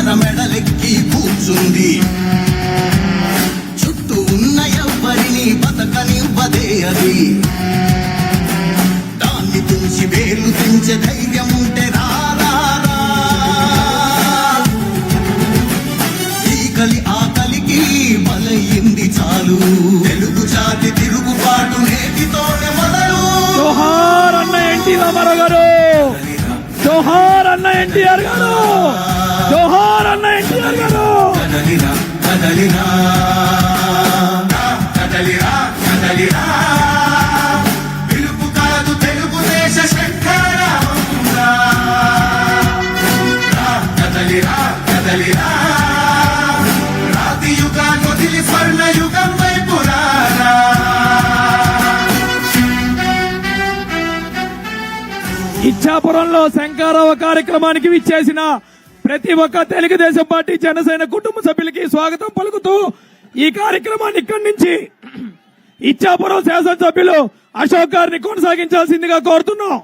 మన మెడలెక్కి కూర్చుంది. చుట్టూ ఉన్న ఎవ్వరిని బతకనివ్వదే అది. దాన్ని తుంచి వేలు తెంచే ధైర్యం ఉంటే రా ఆకలికి బలయింది చాలు. తెలుగు జాతి తిరుగుబాటు నేటితోనే మొదలు. జోహార్ అన్న ఎన్టీ రామారావు గారు. జోహార్ అన్న ఎన్టీఆర్ గారు. జోహార్ అన్న ఎన్టీఆర్ గారు. కదలిరా కదలిరా కదలిరా కదలిరా పిలుపు కాదు తెలుగుదేశ కదలిరా కదలిరా రాతి యుగాన్ని వదిలి స్వర్ణ యుగం ఇచ్చాపురంలో శంకారావ కార్యక్రమానికి విచ్చేసిన ప్రతి ఒక్క తెలుగుదేశం పార్టీ జనసేన కుటుంబ సభ్యులకి స్వాగతం పలుకుతూ ఈ కార్యక్రమాన్ని ఇక్కడి నుంచి ఇచ్చాపురం శాసనసభ్యులు అశోక్ గారిని కొనసాగించాల్సిందిగా కోరుతున్నాం.